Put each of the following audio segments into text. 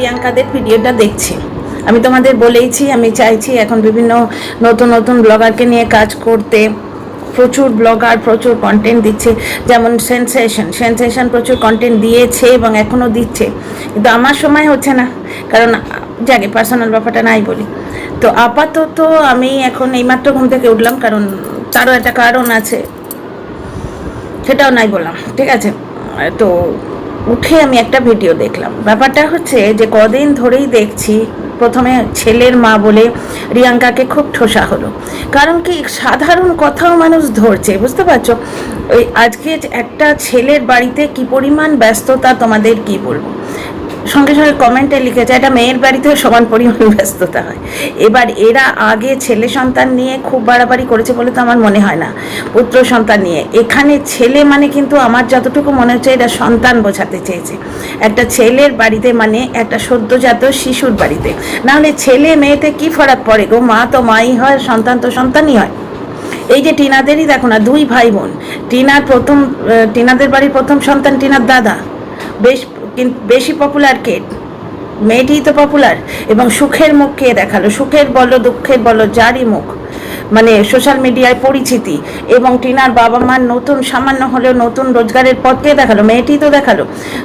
প্রিয়াঙ্কাদের ভিডিওটা দেখছি। আমি তোমাদের বলেইছি, আমি চাইছি এখন বিভিন্ন নতুন নতুন ব্লগারকে নিয়ে কাজ করতে। প্রচুর ব্লগার, প্রচুর কন্টেন্ট দিচ্ছে। যেমন সেন্সেশন সেন্সেশন প্রচুর কন্টেন্ট দিয়েছে এবং এখনও দিচ্ছে। কিন্তু আমার সময় হচ্ছে না, কারণ যাকে পার্সোনাল ব্যাপারটা নাই বলি। তো আপাতত আমি এখন এইমাত্র ঘুম থেকে উঠলাম, কারণ তারও একটা কারণ আছে। সেটাও নাই বললাম, ঠিক আছে? তো উঠে আমি একটা ভিডিও দেখলাম। ব্যাপারটা হচ্ছে যে কদিন ধরেই দেখছি প্রথমে ছেলের মা বলে রিয়াঙ্কাকে খুব ঠোসা হলো। কারণ কি সাধারণ কথাও মানুষ ধরছে, বুঝতে পারছ? ওই আজকে একটা ছেলের বাড়িতে কি পরিমাণ ব্যস্ততা, তোমাদের কি বলব? সঙ্গে সঙ্গে কমেন্টে লিখেছে এটা মেয়ের বাড়িতেও সমান পরিমাণ ব্যস্ততা হয়। এবার এরা আগে ছেলে সন্তান নিয়ে খুব বাড়াবাড়ি করেছে বলে তো আমার মনে হয় না, পুত্র সন্তান নিয়ে। এখানে ছেলে মানে কিন্তু আমার যতটুকু মনে হচ্ছে এটা সন্তান বোঝাতে চেয়েছে। একটা ছেলের বাড়িতে মানে একটা সদ্যজাত শিশুর বাড়িতে। নাহলে ছেলে মেয়েতে কি ফারাক পড়ে গো? মা তো মাই হয়, সন্তান তো সন্তানই হয়। এই যে টিনাদেরই দেখো না, দুই ভাই বোন। টিনার প্রথম টিনাদের বাড়ির প্রথম সন্তান টিনার দাদা। বেশ কিন্তু বেশি পপুলার কে? মেয়েটিই তো পপুলার এবং সুখের মুখ কে দেখাল? সুখের বলো, দুঃখের বলো, যারই মুখ। মানে সোশ্যাল মিডিয়ায় পরিচিতি। এবং টিনার বাবা মার নতুন, সামান্য হলেও নতুন রোজগারের পথকে দেখাল? মেয়েটি তো দেখাল।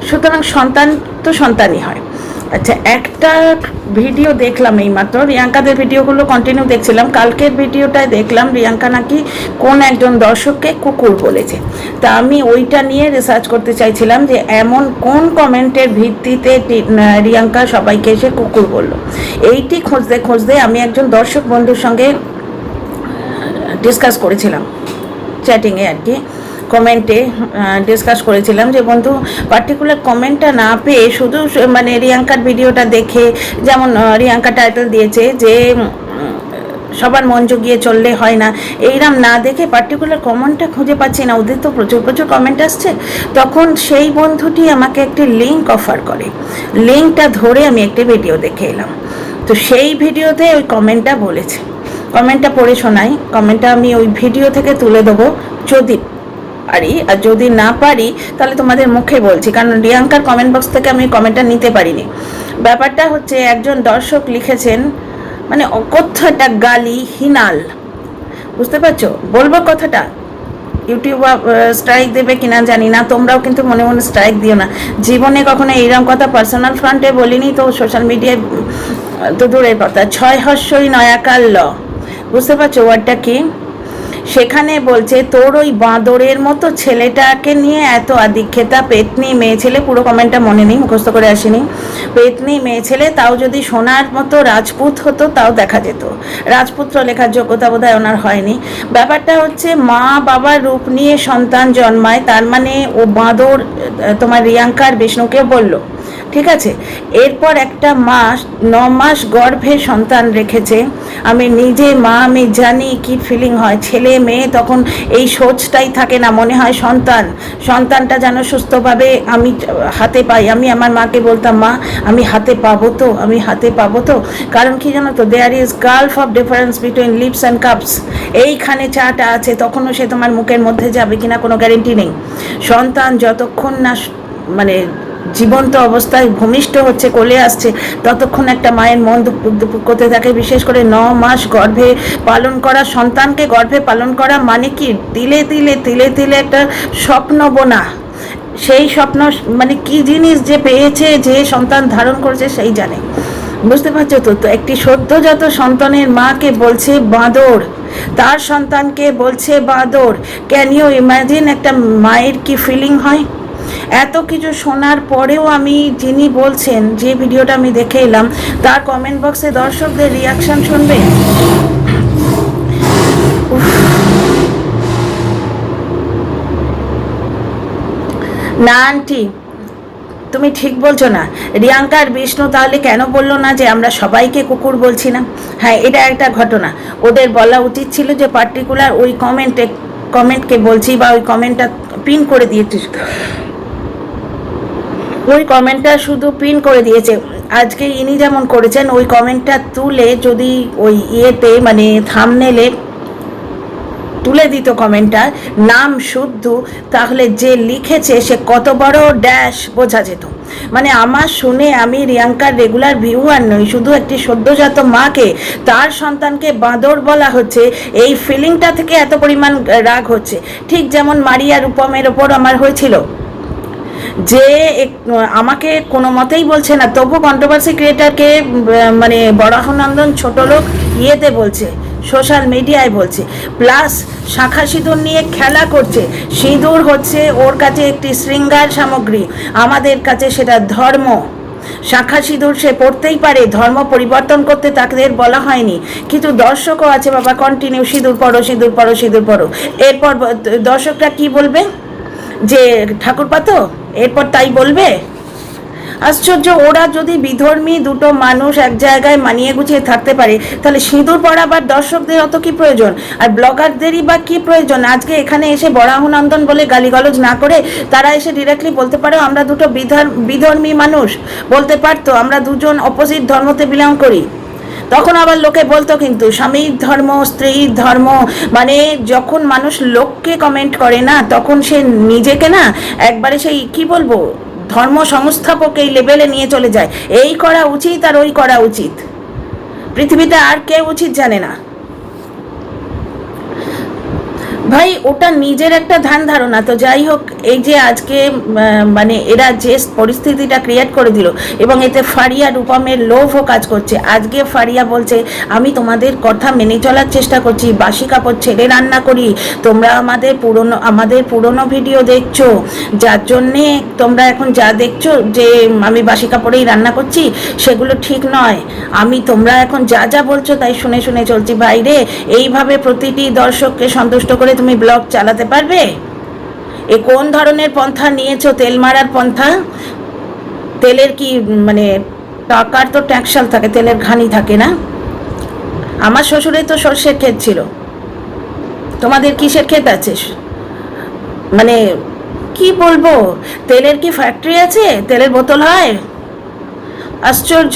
সুতরাং সন্তান তো সন্তানই হয়। আচ্ছা একটা ভিডিও দেখলাম এই মাত্র রিয়াঙ্কাদের ভিডিওগুলো কন্টিনিউ দেখছিলাম। কালকের ভিডিওটায় দেখলাম রিয়াঙ্কা নাকি কোন একজন দর্শককে কুকুর বলেছে। তা আমি ওইটা নিয়ে রিসার্চ করতে চাইছিলাম যে এমন কোন কমেন্টের ভিত্তিতে রিয়াঙ্কা সবাইকে এসে কুকুর বলল। এইটি খুঁজতে খুঁজতে আমি একজন দর্শক বন্ধুর সঙ্গে ডিসকাস করেছিলাম চ্যাটিংয়ে আর কি। কমেন্টে ডিসকাস করেছিলাম যে বন্ধু পার্টিকুলার কমেন্টটা না পেয়ে শুধু মানে রিয়াঙ্কার ভিডিওটা দেখে, যেমন রিয়াঙ্কা টাইটেল দিয়েছে যে সবার মন জুগিয়ে চললে হয় না এইরকম না দেখে পার্টিকুলার কমেন্টটা খুঁজে পাচ্ছি না ওদের তো প্রচুর প্রচুর কমেন্ট আসছে, তখন সেই বন্ধুটি আমাকে একটি লিঙ্ক অফার করে লিঙ্কটা ধরে আমি একটি ভিডিও দেখে এলাম, তো সেই ভিডিওতে ওই কমেন্টটা বলেছে কমেন্টটা পড়ে শোনাই কমেন্টটা আমি ওই ভিডিও থেকে তুলে দেবো, যদি পারি আর যদি না পারি, তাহলে তোমাদের মুখে বলছি। কারণ রিয়াঙ্কার কমেন্ট বক্স থেকে আমি কমেন্টটা নিতে পারিনি। ব্যাপারটা হচ্ছে একজন দর্শক লিখেছেন মানে অকথ্য একটা গালি হিনাল। বুঝতে পারছ? বলব কথাটা। ইউটিউব স্ট্রাইক দেবে কিনা জানি না, তোমরাও কিন্তু মনে মনে স্ট্রাইক দিও না। জীবনে কখনো এইরকম কথা পার্সোনাল ফ্রন্টে বলিনি তো সোশ্যাল মিডিয়ায় তো দূরের কথা। ছয় হর্ষই নয়াকাল ল। বুঝতে পারছ ওয়ার্ডটা কি? সেখানে বলছে, তোর ওই বাঁদরের মতো ছেলেটাকে নিয়ে এত আদিক্ষেতা পেতনি মেয়ে ছেলে, পুরো কমেন্টটা মনে নেই, মুখস্থ করে আসেনি। পেতনি মেয়ে ছেলে, তাও যদি সোনার মতো রাজপুত হতো, তাও দেখা যেত। রাজপুত্র লেখার যোগ্যতা বোধহয় ওনার হয়নি। ব্যাপারটা হচ্ছে, মা বাবার রূপ নিয়ে সন্তান জন্মায়, তার মানে ও বাঁদর, তোমার রিয়াঙ্কার বিষ্ণুকে বলল। ঠিক আছে? এরপর একটা মাস, ন মাস গর্ভে সন্তান রেখেছে। আমি নিজে, মা, আমি জানি কি ফিলিং হয়। ছেলে, মেয়ে, তখন এই সোচটাই থাকে না। মনে হয় সন্তান, সন্তানটা যেন সুস্থভাবে আমি হাতে পাই। আমি আমার মাকে বলতাম, মা, আমি হাতে পাবো তো, আমি হাতে পাবো তো। কারণ কি জানো তো there is gulf of difference between lips and cups এইখানে চাটা আছে, তখনও সে তোমার মুখের মধ্যে যাবে কিনা কোনো গ্যারেন্টি নেই। সন্তান যতক্ষণ না মানে জীবন্ত অবস্থায় ভূমিষ্ঠ হচ্ছে, কোলে আসছে। ততক্ষণ একটা মায়ের মন করতে থাকে। বিশেষ করে ন মাস গর্ভে পালন করা সন্তানকে গর্ভে পালন করা মানে কি? তিলে তিলে তিলে তিলে একটা স্বপ্ন বোনা। সেই স্বপ্ন মানে কি জিনিস যে পেয়েছে, যে সন্তান ধারণ করেছে সেই জানে। বুঝতে পারছ তো? তো একটি সদ্যজাত সন্তানের মাকে বলছে বাঁদর। তার সন্তানকে বলছে বাঁদর। ক্যান ইউ ইমাজিন একটা মায়ের কি ফিলিং হয়? এত কিছু শোনার পরেও আমি যিনি বলছেন, যে ভিডিওটা আমি দেখে এলাম, তার কমেন্ট বক্সে দর্শকদের রিয়াকশন শুনবে। না, আন্টি, তুমি ঠিক বলছো না। রিয়াঙ্কা আর বিষ্ণু তাহলে কেন বলল না যে আমরা সবাইকে কুকুর বলছি না? হ্যাঁ এটা একটা ঘটনা। ওদের বলা উচিত ছিল যে পার্টিকুলার ওই কমেন্টে কমেন্টকে বলছি বা ওই কমেন্টটা পিন করে দিয়েছিস ওই কমেন্টটা শুধু পিন করে দিয়েছে। আজকে ইনি যেমন করেছেন, ওই কমেন্টটা তুলে যদি ওই ইয়েতে মানে থামনেলে তুলে দিত কমেন্টটা, নাম শুদ্ধ, তাহলে যে লিখেছে সে কত বড় ড্যাশ বোঝা যেত। মানে আমার শুনে আমি রিয়াঙ্কার রেগুলার ভিউয়ার নই, শুধু একটি সদ্যজাত মাকে, তার সন্তানকে বাঁদর বলা হচ্ছে, এই ফিলিংটা থেকে এত পরিমাণ রাগ হচ্ছে। ঠিক যেমন মারিয়া রূপমের ওপর আমার হয়েছিল। যে আমাকে কোনো মতেই বলছে না তবু কন্ট্রোভার্সি ক্রিয়েটারকে মানে বরাহনন্দন ছোট লোক ইয়েতে বলছে সোশ্যাল মিডিয়ায় বলছে প্লাস শাখা সিঁদুর নিয়ে খেলা করছে, সিঁদুর হচ্ছে ওর কাছে একটি শৃঙ্গার সামগ্রী, আমাদের কাছে সেটা ধর্ম। শাখা সিঁদুর সে পড়তেই পারে, ধর্ম পরিবর্তন করতে তাদের বলা হয়নি, কিন্তু দর্শকও আছে, বাবা কন্টিনিউ সিঁদুর পড়ো সিঁদুর পড়ো সিঁদুর পড়ো। এরপর দর্শকরা কি বলবে? যে ঠাকুর পাতো এরপর তাই বলবে? আশ্চর্য, ওরা যদি বিধর্মী দুটো মানুষ এক জায়গায় মানিয়ে গুছিয়ে থাকতে পারে, তাহলে সিঁদুর পড়াবার দর্শকদের অত কি প্রয়োজন? আর ব্লগারদেরই বা কি প্রয়োজন? আজকে এখানে এসে বরাহনন্দন বলে গালিগালজ না করে তারা এসে ডিরেক্টলি বলতে পারো, আমরা দুটো বিধর, বিধর্মী মানুষ। বলতে পারতো, আমরা দুজন অপোজিট ধর্মতে বিলং করি। তখন আবার লোকে বলতো কিন্তু স্বামীর ধর্ম স্ত্রীর ধর্ম মানে যখন মানুষ লোককে কমেন্ট করে না, তখন সে নিজেকে না একবারে সেই, কি বলব, ধর্ম সংস্থাপক এই লেভেলে নিয়ে চলে যায়। এই করা উচিত আর ওই করা উচিত। পৃথিবীতে আর কে উচিত জানে না। ভাই, ওটা নিজের একটা ধ্যান ধারণা। তো যাই হোক, এই যে আজকে মানে এরা যে পরিস্থিতিটা ক্রিয়েট করে দিল, এবং এতে ফারিয়া, রূপমের লোভও কাজ করছে। আজকে ফারিয়া বলছে, আমি তোমাদের কথা মেনে চলার চেষ্টা করছি, বাসি কাপড় ছেড়ে রান্না করি। তোমরা আমাদের পুরনো আমাদের পুরনো ভিডিও দেখছ। যার জন্যে তোমরা এখন যা দেখছ, যে আমি বাসি কাপড়েই রান্না করছি, সেগুলো ঠিক নয়। আমি তোমরা এখন যা যা বলছো, তাই শুনে শুনে চলছি। বাইরে এইভাবে প্রতিটি দর্শককে সন্তুষ্ট করে তুমি ব্লগ চালাতে পারবে? এ কোন ধরনের পন্থা নিয়েছো তেল মারার পন্থা? তেলের কি মানে টাকার তো ট্যাক্সাল থাকে, তেলের ঘানি থাকে না? আমার শ্বশুরে তো সর্ষের ক্ষেত ছিল। তোমাদের কিসের ক্ষেত আছে? মানে কি বলব? তেলের কি ফ্যাক্টরি আছে? তেলের বোতল হয়? আশ্চর্য!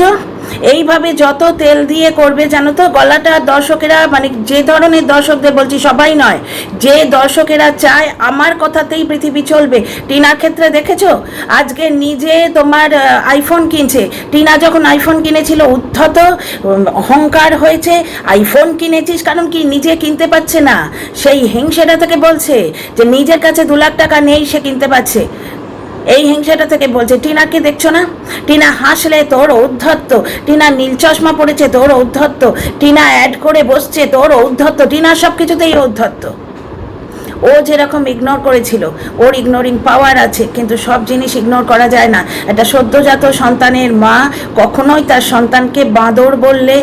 এইভাবে যত তেল দিয়ে করবে জানো তো, গলাটা দর্শকেরা মানে যে ধরনের দর্শকদের বলছি সবাই নয়, যে দর্শকেরা চায় আমার কথাতেই পৃথিবী চলবে। টিনার ক্ষেত্রে দেখেছ? আজকে নিজে তোমার আইফোন কিনছে। টিনা যখন আইফোন কিনেছিল, উদ্ধত অহংকার হয়েছে আইফোন কিনেছিস কারণ কি নিজে কিনতে পারছে না? সেই হিংসেটা থেকে বলছে যে নিজের কাছে দু লাখ টাকা নেই, সে কিনতে পারছে। এই হিংসাটা থেকে বলছে, টিনাকে দেখছ না? টিনা হাসলে তোর ঔদ্ধত্য। টিনা নীল চশমা পড়েছে তোর ঔদ্ধত্য। টিনা অ্যাড করে বসছে তোর ঔদ্ধত্য। টিনার সব কিছুতেই ঔদ্ধত্য। ও যেরকম ইগনোর করেছিল, ওর ইগনোরিং পাওয়ার আছে, কিন্তু সব জিনিস ইগনোর করা যায় না। একটা সদ্যজাত সন্তানের মা কখনোই তার সন্তানকে বাঁদর বললে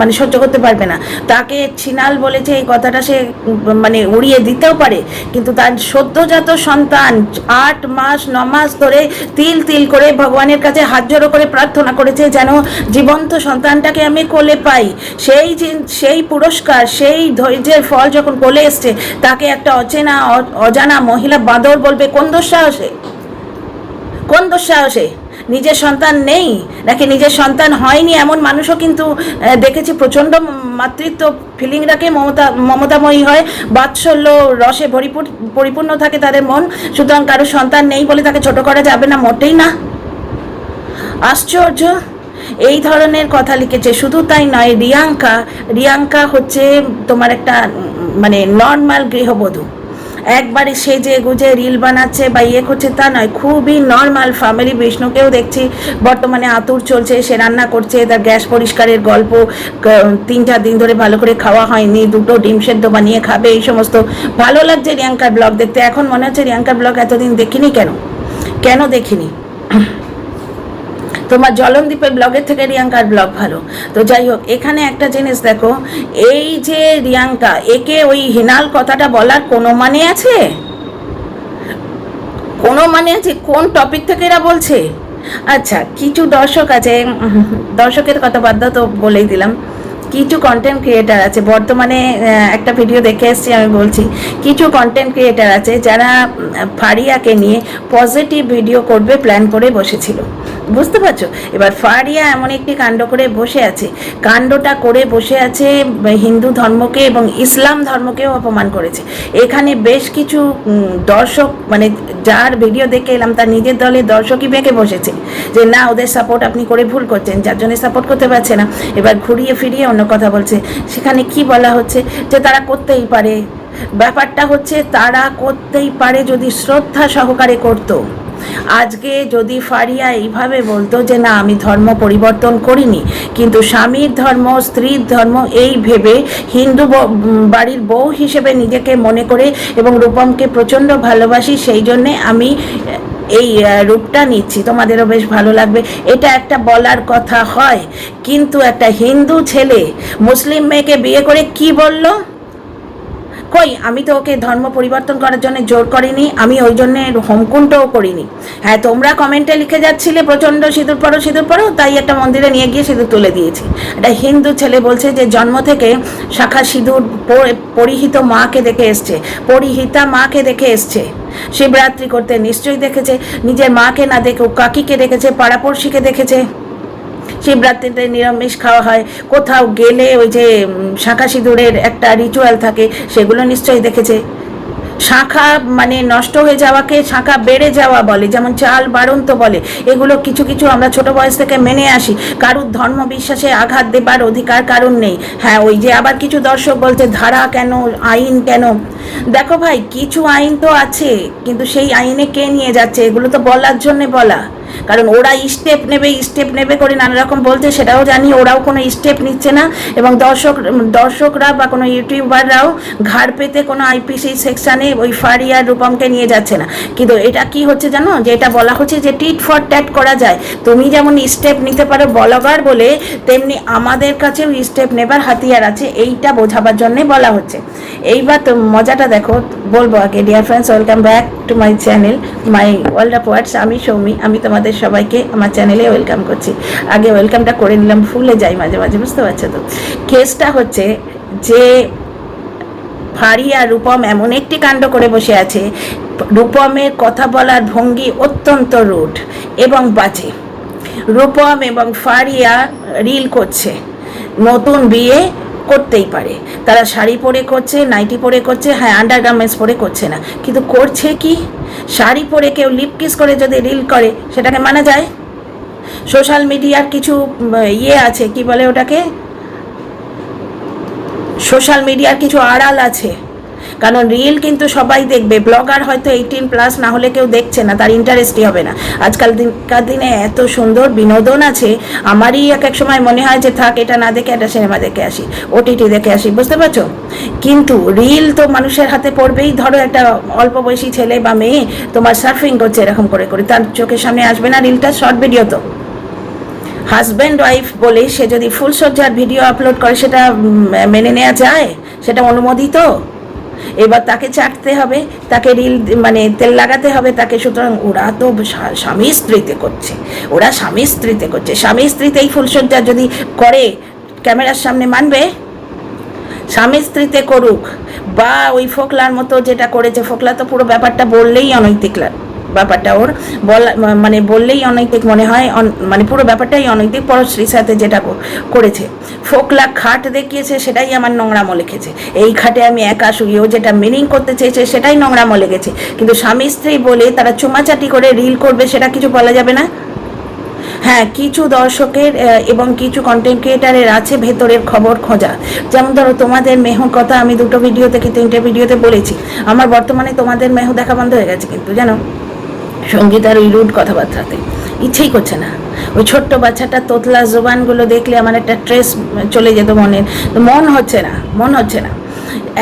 মানে সহ্য করতে পারবে না। তাকে ছিনাল বলেছে, এই কথাটা সে মানে উড়িয়ে দিতেও পারে, কিন্তু তার সদ্যজাত সন্তান আট মাস, ন মাস ধরে তিল তিল করে ভগবানের কাছে হাত জড়ো করে প্রার্থনা করেছে যেন জীবন্ত সন্তানটাকে আমি কোলে পাই। সেই সেই পুরস্কার, সেই ধৈর্যের ফল যখন কোলে এসছে, তাকে একটা অচেনা অজানা মহিলা বাঁদর বলবে, কোন দোষ সাহসে? কোন দোষ সাহসে? নিজের সন্তান নেই, নাকি নিজের সন্তান হয়নি? এমন মানুষও কিন্তু দেখেছি প্রচণ্ড মাতৃত্ব ফিলিং রাখে, মমতা, মমতাময়ী হয়, বাৎসল্য রসে পরিপূর্ণ থাকে তাদের মন। সুতরাং কারও সন্তান নেই বলে তাকে ছোট করা যাবে না, মোটেই না। আশ্চর্য! এই ধরনের কথা লিখেছে। শুধু তাই নয়, রিয়াঙ্কা রিয়াঙ্কা হচ্ছে তোমার একটা মানে নর্মাল গৃহবধূ। একবারে সেজে গুজে রিল বানাচ্ছে বা ইয়ে করছে তা নয়, খুবই নর্মাল ফ্যামিলি বিষ্ণুকেও দেখছি, বর্তমানে আতুর চলছে, সে রান্না করছে, তার গ্যাস পরিষ্কারের গল্প তিন চার দিন ধরে ভালো করে খাওয়া হয়নি, দুটো ডিম সেদ্ধ বানিয়ে খাবে, এই সমস্ত। ভালো লাগছে রিয়াঙ্কার ব্লগ দেখতে। এখন মনে হচ্ছে রিয়াঙ্কার ব্লগ এতদিন দেখিনি কেন? কেন দেখিনি? তোমার জলনদীপের ব্লগের থেকে রিয়াঙ্কার ব্লগ ভালো। তো যাই হোক এখানে একটা জিনিস দেখো, এই যে রিয়াঙ্কা, একে ওই হিনাল কথাটা বলার কোনো মানে আছে? কোনো মানে আছে? কোন টপিক থেকে এরা বলছে? আচ্ছা কিছু দর্শক আছে, দর্শকের কথা দাও তো, বলেই দিলাম। কিছু কন্টেন্ট ক্রিয়েটার আছে, বর্তমানে একটা ভিডিও দেখে এসেছি, আমি বলছি। কিছু কন্টেন্ট ক্রিয়েটার আছে, যারা ফারিয়াকে নিয়ে পজিটিভ ভিডিও করবে প্ল্যান করে বসেছিল। বুঝতে পারছ? এবার ফারিয়া এমন একটি কাণ্ড করে বসে আছে। কাণ্ডটা করে বসে আছে হিন্দু ধর্মকে এবং ইসলাম ধর্মকেও অপমান করেছে। এখানে বেশ কিছু দর্শক মানে যার ভিডিও দেখে এলাম, তার নিজের দলের দর্শকই বেঁকে বসেছে। যে না, ওদের সাপোর্ট আপনি করে ভুল করছেন, যার জন্য সাপোর্ট করতে পারছে না। এবার ঘুরিয়ে ফিরিয়ে অন্য কথা বলছে। সেখানে কি বলা হচ্ছে? যে তারা করতেই পারে। ব্যাপারটা হচ্ছে, তারা করতেই পারে যদি শ্রদ্ধা সহকারে করতো। আজকে যদি ফারিয়া এইভাবে বলতো যে না, আমি ধর্ম পরিবর্তন করিনি, কিন্তু স্বামীর ধর্ম, স্ত্রীর ধর্ম, এই ভেবে হিন্দু বাড়ির বউ হিসেবে নিজেকে মনে করে এবং রূপমকে প্রচণ্ড ভালোবাসি, সেই জন্যে আমি এই রূপটা নিচ্ছি। তোমাদেরও বেশ ভালো লাগবে। এটা একটা বলার কথা হয়। কিন্তু একটা হিন্দু ছেলে, মুসলিম মেয়েকে বিয়ে করে কি বলল? কই? আমি তো ওকে ধর্ম পরিবর্তন করার জন্য জোর করিনি, আমি ওই জন্য হোমকুণ্ডও করিনি। হ্যাঁ তোমরা কমেন্টে লিখে যাচ্ছিলে, প্রচণ্ড সিঁদুর পড়ো সিঁদুর পড়ো, তাই একটা মন্দিরে নিয়ে গিয়ে সিঁদুর তুলে দিয়েছি। একটা হিন্দু ছেলে বলছে যে, জন্ম থেকে শাখা সিঁদুর পরে- পরিহিত মাকে দেখে এসছে, পরিহিতা মাকে দেখে এসছে। শিবরাত্রি করতে নিশ্চয়ই দেখেছে, নিজের মাকে না দেখে কাকিকে দেখেছে, পাড়াপড়শিকে দেখেছে। শিবরাত্রিতে নিরামিষ খাওয়া হয়। কোথাও গেলে ওই যে শাঁখা সিঁদুরের একটা রিচুয়াল থাকে, সেগুলো নিশ্চয়ই দেখেছে। শাঁখা মানে নষ্ট হয়ে যাওয়াকে শাঁখা বেড়ে যাওয়া বলে, যেমন চাল বাড়ন্ত বলে। এগুলো কিছু কিছু আমরা ছোট বয়স থেকে মেনে আসি। কারুর ধর্ম বিশ্বাসে আঘাত দেবার অধিকার কারণ নেই। হ্যাঁ ওই যে আবার কিছু দর্শক বলছে, ধারা কেন, আইন কেন? দেখো ভাই, কিছু আইন তো আছে, কিন্তু সেই আইনে কে নিয়ে যাচ্ছে? এগুলো তো বলার জন্যে বলা। কারণ ওরা স্টেপ নেবে স্টেপ নেবে করে নানা রকম বলছে, সেটাও জানি, ওরাও কোনো স্টেপ নিচ্ছে না এবং দর্শক, দর্শকরা বা কোনো ইউটিউবাররাও ঘাড় পেতে কোনো আইপিসি সেকশানে ওই ফারিয়ার রূপমকে নিয়ে যাচ্ছে না। কিন্তু এটা কি হচ্ছে জানো? যে এটা বলা হচ্ছে যে টিট ফর ট্যাট করা যায়। তুমি যেমন স্টেপ নিতে পারো ব্লগার বলে, তেমনি আমাদের কাছেও স্টেপ নেবার হাতিয়ার আছে, এইটা বোঝাবার জন্যে বলা হচ্ছে। এইবার তো মজাটা দেখো, বলব আগে dear friends welcome back to my channel my world of words আমি সৌমি, আমি তোমাদের সবাইকে আমার চ্যানেলে ওয়েলকাম করছি। আগে ওয়েলকামটা করে নিলাম, ভুলে যাই মাঝে মাঝে, বুঝতে পারছ তো? কেসটা হচ্ছে যে ফারিয়া রূপম এমন একটি কাণ্ড করে বসে আছে, রূপমের কথা বলার ভঙ্গি অত্যন্ত রুড এবং বাজে। রূপম এবং ফারিয়া রিল করছে। নতুন বিয়ে করতেই পারে। তারা শাড়ি পরে করছে, নাইটি পরে করছে হ্যাঁ আন্ডার গার্মেন্টস পরে করছে না। কিন্তু করছে কি? শাড়ি পরে কেউ লিপ কিস করে যদি রিল করে, সেটাকে মানা যায়? সোশ্যাল মিডিয়ার কিছু ইয়ে আছে, কি বলে ওটাকে? সোশ্যাল মিডিয়ার কিছু আড়াল আছে। কারণ রিল কিন্তু সবাই দেখবে। ব্লগার হয়তো এইটিন প্লাস না হলে কেউ দেখছে না, তার ইন্টারেস্টই হবে না। আজকাল দিনকার দিনে এত সুন্দর বিনোদন আছে, আমারই এক এক সময় মনে হয় যে, থাক, এটা না দেখে একটা সিনেমা দেখে আসি ওটিটি দেখে আসি, বুঝতে পারছ? কিন্তু রিল তো মানুষের হাতে পড়বেই। ধরো একটা অল্প বয়সী ছেলে বা মেয়ে তোমার সার্ফিং করছে এরকম করে করে, তার চোখের সামনে আসবে না রিলটা শর্ট ভিডিও তো। হাজব্যান্ড ওয়াইফ বলে সে যদি ফুল সজ্জার ভিডিও আপলোড করে, সেটা মেনে নেওয়া যায়? সেটা অনুমোদিত? এবার তাকে চাটতে হবে, তাকে রিল মানে তেল লাগাতে হবে, তাকে সুতরাং ওরা তো স্বামী স্ত্রীতে করছে। ওরা স্বামী স্ত্রীতে করছে। স্বামী স্ত্রীতে এই যদি করে, ক্যামেরার সামনে মানবে? স্বামী স্ত্রীতে করুক। বা ওই ফোকলার মতো যেটা করেছে, ফোকলা তো পুরো ব্যাপারটা বললেই অনৈতিক ব্যাপারটা ওর। বলা মানে বললেই অনৈতিক মনে হয় মানে পুরো ব্যাপারটাই অনৈতিক পরশ্রীর সাথে যেটা করেছে। ফোকলা খাট দেখিয়েছে, সেটাই আমার নোংরামো লিখেছে। এই খাটে আমি একা শুই ও যেটা মিনিং করতে চেয়েছে, সেটাই নোংরামো লেগেছে কিন্তু স্বামী স্ত্রী বলে তারা চুমাচাটি করে রিল করবে, সেটা কিছু বলা যাবে না? হ্যাঁ কিছু দর্শকের এবং কিছু কন্টেন্ট ক্রিয়েটারের আছে ভেতরের খবর খোঁজা। যেমন ধরো তোমাদের মেহুর কথা আমি দুটো ভিডিওতে কি তিনটে ভিডিওতে বলেছি। আমার বর্তমানে তোমাদের মেহু দেখা বন্ধ হয়ে গেছে কিন্তু, জানো? সঙ্গীতার ওই রুট কথাবার্তাতে। ইচ্ছেই করছে না। ওই ছোট্ট বাচ্চাটা তোতলা জোবানগুলো দেখলে আমার একটা ট্রেস চলে যেত মনের মন হচ্ছে না, মন হচ্ছে না।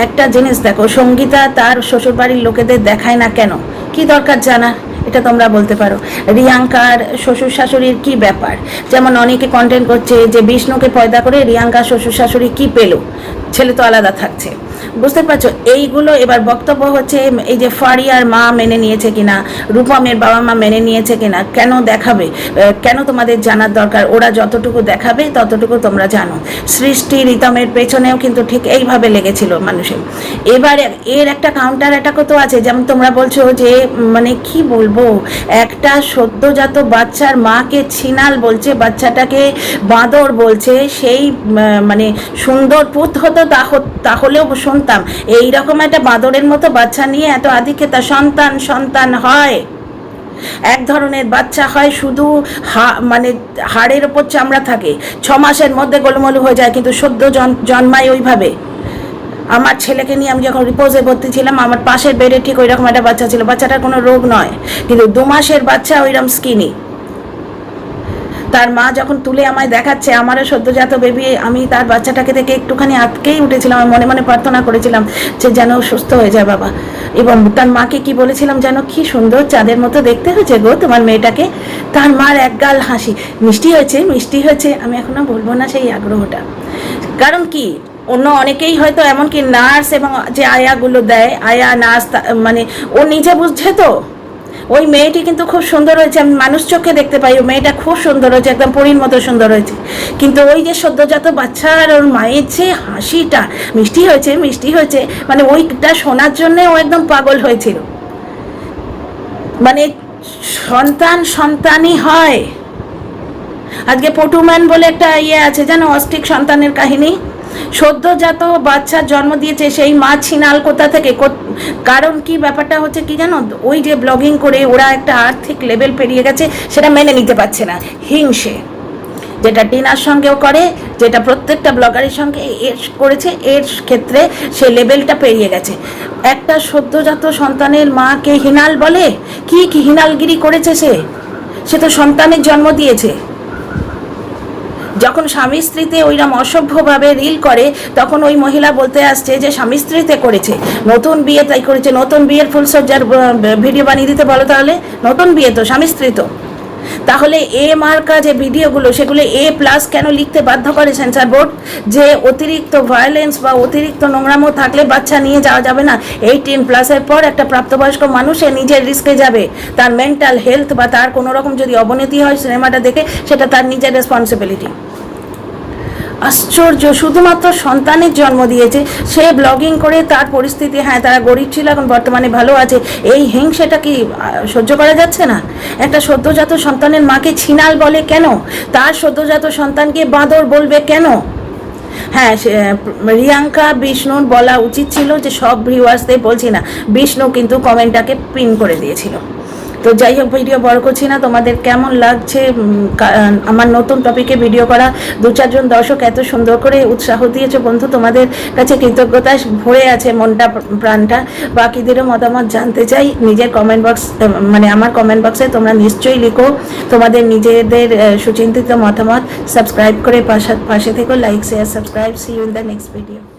একটা জিনিস দেখো, সঙ্গীতা তার শ্বশুরবাড়ির লোকেদের দেখায় না কেন? কি দরকার জানা? এটা তোমরা বলতে পারো। রিয়াঙ্কার শ্বশুর শাশুড়ির কি ব্যাপার? যেমন অনেকে কন্টেন্ট করছে যে বিষ্ণুকে পয়দা করে রিয়াঙ্কার শ্বশুর শাশুড়ি কি পেল? ছেলে তো আলাদা থাকছে। বুঝতে পারছ? এইগুলো এবার বক্তব্য হচ্ছে এই যে ফারিয়ার মা মেনে নিয়েছে কিনা রূপমের বাবা মা মেনে নিয়েছে কিনা, কেন দেখাবে? কেন তোমাদের জানার দরকার? ওরা যতটুকু দেখাবে, ততটুকু তোমরা জানো। সৃষ্টি রিতমের পেছনেও কিন্তু ঠিক এইভাবে লেগেছিল মানুষের। এবার এর একটা কাউন্টার অ্যাটাকও তো আছে। যেমন তোমরা বলছো যে মানে কি বলব? একটা সদ্যজাত বাচ্চার মাকে ছিনাল বলছে, বাচ্চাটাকে বাঁদর বলছে, সেই মানে সুন্দর পুত হতো তাহ- তাহলেও শুনতাম। এই রকম একটা বাঁদরের মতো বাচ্চা নিয়ে এত আধিক্যতা সন্তান সন্তান হয়। এক ধরনের বাচ্চা হয় শুধু হা মানে হাড়ের ওপর চামড়া থাকে। ছ মাসের মধ্যে গোলমলু হয়ে যায়, কিন্তু সদ্য জন- জন্মায় ওইভাবে। আমার ছেলেকে নিয়ে আমি যখন রিপোজে ভর্তি ছিলাম, আমার পাশের বেডে ঠিক ওইরকম একটা বাচ্চা ছিল। বাচ্চাটার কোনো রোগ নয়, কিন্তু দু মাসের বাচ্চা ওইরকম স্কিনি তার মা যখন তুলে আমায় দেখাচ্ছে, আমারও সদ্যজাত বেবি, আমি তার বাচ্চাটাকে থেকে একটুখানি আটকেই উঠেছিলাম, আমি মনে মনে প্রার্থনা করেছিলাম যে যেন সুস্থ হয়ে যায় বাবা। এবং তার মাকে কি বলেছিলাম যেন, কি সুন্দর চাঁদের মতো দেখতে হয়েছে গো তোমার মেয়েটাকে। তার মার একগাল হাসি, মিষ্টি হয়েছে মিষ্টি হয়েছে। আমি এখনও বলব না সেই আগ্রহটা। কারণ কি, অন্য অনেকেই হয়তো এমনকি নার্স এবং যে আয়াগুলো দেয়, আয়া নার্স মানে ও নিজে বুঝছে তো। ওই মেয়েটি কিন্তু খুব সুন্দর হয়েছে, আমি মানুষ চোখে দেখতে পাই ওই মেয়েটা খুব সুন্দর হয়েছে, একদম পরীর মতো সুন্দর হয়েছে। কিন্তু ওই যে সদ্যজাত বাচ্চা আর ওর মায়ের যে হাসিটা, মিষ্টি হয়েছে মিষ্টি হয়েছে মানে ওইটা শোনার জন্যে ও একদম পাগল হয়েছিল। মানে সন্তান সন্তানই হয়। আজকে পটুম্যান বলে একটা ইয়ে আছে, জানো অস্টিক সন্তানের কাহিনী? সদ্যজাত বাচ্চার জন্ম দিয়েছে সেই মা ছিনাল কোথা থেকে? কারণ কি ব্যাপারটা হচ্ছে কি জানো? ওই যে ব্লগিং করে ওরা একটা আর্থিক লেভেল পেরিয়ে গেছে, সেটা মেনে নিতে পারছে না। হিংসে। যেটা টিনার সঙ্গেও করে, যেটা প্রত্যেকটা ব্লগারের সঙ্গে এর করেছে, এর ক্ষেত্রে সে লেভেলটা পেরিয়ে গেছে। একটা সদ্যজাত সন্তানের মাকে হিনাল বলে? কি কি হিনালগিরি করেছে সে? সে তো সন্তানের জন্ম দিয়েছে। যখন স্বামী স্ত্রীতে ওইরকম অসভ্যভাবে রিল করে, তখন ওই মহিলা বলতে আসছে যে স্বামী স্ত্রীতে করেছে। নতুন বিয়ে তাই করেছে, নতুন বিয়ের ফুলসজ্জার ভিডিও বানিয়ে দিতে বলো তাহলে। নতুন বিয়ে তো, স্বামী স্ত্রী তো। তাহলে এ মার্কা যে ভিডিওগুলো, সেগুলো এ প্লাস কেন লিখতে বাধ্য করে সেন্সার বোর্ড? যে অতিরিক্ত ভায়োলেন্স বা অতিরিক্ত নোংরামো থাকলে বাচ্চা নিয়ে যাওয়া যাবে না। এইটিন প্লাসের পর একটা প্রাপ্তবয়স্ক মানুষ সে নিজের রিস্কে যাবে। তার মেন্টাল হেলথ বা তার কোনো রকম যদি অবনতি হয় সিনেমাটা দেখে, সেটা তার নিজের রেসপন্সিবিলিটি আশ্চর্য, শুধুমাত্র সন্তানের জন্ম দিয়েছে। সে ব্লগিং করে তার পরিস্থিতি হ্যাঁ তারা গরিব ছিল, এখন বর্তমানে ভালো আছে। এই হিংসেটা কি সহ্য করা যাচ্ছে না? একটা সদ্যজাত সন্তানের মাকে ছিনাল বলে কেন? তার সদ্যজাত সন্তানকে বাঁদর বলবে কেন? হ্যাঁ রিয়াঙ্কা বিষ্ণুর বলা উচিত ছিল যে, সব ভিউয়ার্সদের বলছি না। বিষ্ণু কিন্তু কমেন্টটাকে পিন করে দিয়েছিল। তো যাই হোক ভিডিও বড় করছি না, তোমাদের কেমন লাগছে? আমার নতুন টপিকে ভিডিও করা দু চারজন দর্শক এত সুন্দর করে উৎসাহ দিয়েছে। বন্ধু, তোমাদের কাছে কৃতজ্ঞতা ভরে আছে মনটা, প্রাণটা। বাকিদেরও মতামত জানতে চাই। নিজের কমেন্ট বক্স মানে আমার কমেন্ট বক্সে তোমরা নিশ্চয়ই লিখো। তোমাদের নিজেদের সুচিন্তিত মতামত সাবস্ক্রাইব করে পাশে পাশে থেকো। Like share subscribe see you in the next video